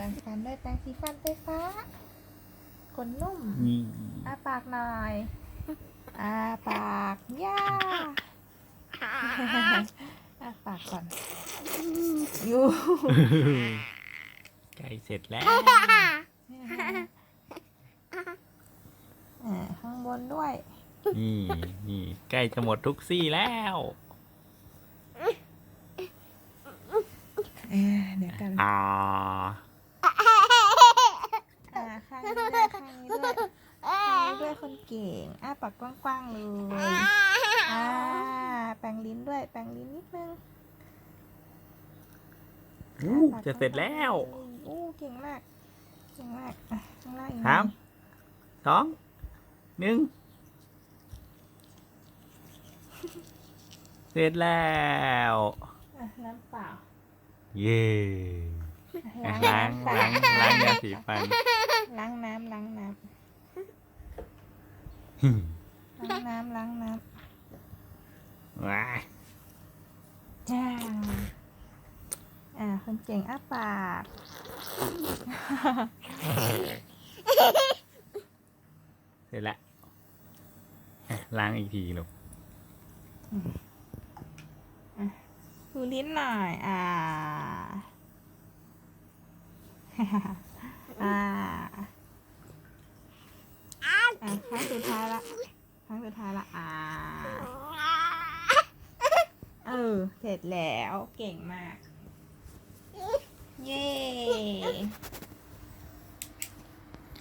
แปรงฟันด้วยแปรงสีฟันไฟฟ้าขนนุ่มนี่อ้าปากหน่อยอ้าปากย่าอ้าปากก่อนอยู่ใกล้เสร็จแล้วอ่าข้างบนด้วย นี่นี่ใกล้จะหมดทุกซี่แล้วเออเดี๋ยวกันอ่าอ่าข้างนี้ด้วยข้างนี้ด้วยข้างนี้ด้วยคน เก่ง อ้าปากกว้างๆเลย อ่า แปรงลิ้นด้วย แปรงลิ้นนิดนึงอู้จะเสร็จแล้วอู้เก่งมาก เก่งมากอะข้างล่างอีกสามสองหนึ่งเสร็จแล้ว อะน้ำเปล่าเย่อะล้างน้ำเปล่ล้างล้างยาสีฟัน ล้างน้ำล้างน้ำ ล้างน้ำล้างน้ว้ายำจ้าอ่าคนเก่งอ้าปากเสร็จแล้วอะล้างอีกทีลูกดูลิ้นหน่อย อ่า อ่าอะครั้งสุดท้าย ละครั้งสุดท้ายละอ่าเออเสร็จแล้วเก่งมาก เย้